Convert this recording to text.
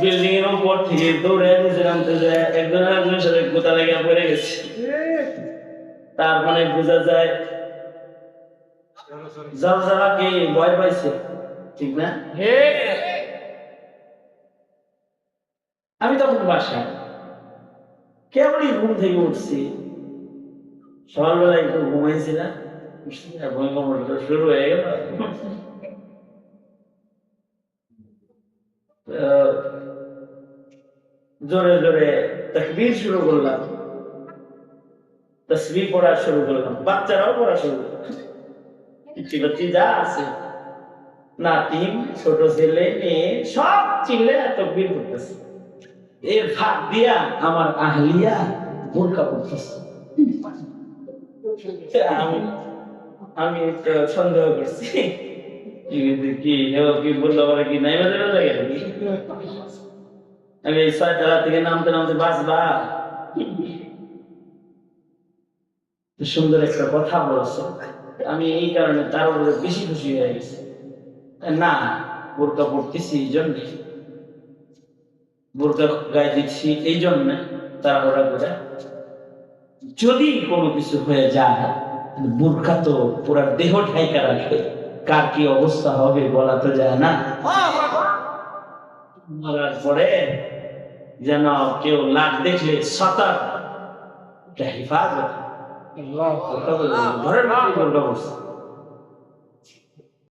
Building এর উপর থেকে দৌড়ে নিচে নামতে যায় একজন একজনের সাথে গোতা লেগে পড়ে গেছে। তার মানে বোঝা যায় যারা যারা কে ভয় পাইছে ঠিক না? আমি তখন বাসা। কেবলই ঘুম থেকে উঠছি? সকালবেলা একটু ঘুমাইছি না। ভূমিকম্পটা শুরু হয়ে গেল। জোরে জোরে তকবীর শুরু করলাম। তসবি পড়া শুরু করলাম। বাচ্চারাও পড়া শুরু করলাম যা আছে। নাতিন, ছোট ছেলে, মেয়ে, সব চিল্লে তকবীর করতেছে। এর ভাগ দিয়া আমার আহলিয়া বোরকা পড়তেছে আমি আমি সন্দেহ করছি। আমি এই সুন্দর একটা কথা বলছো। আমি এই কারণে তার উপরে বেশি খুশি হয়ে গেছি। না, বোরকা পড়তেছি এই জন্যে। বোরকা গায়ে দিচ্ছি এই জন্যে, তাড়াহুড়া করে। যদি কোনো কিছু হয়ে যায় বোরকা তো পুরা দেহ ঠাইকা রাখে। কার কি অবস্থা হবে বলা তো যায় না। বলার পরে যেন কেউ লাখ দেখলে সতর্ক। এটা হেফাজত। ঘরের পড়ছে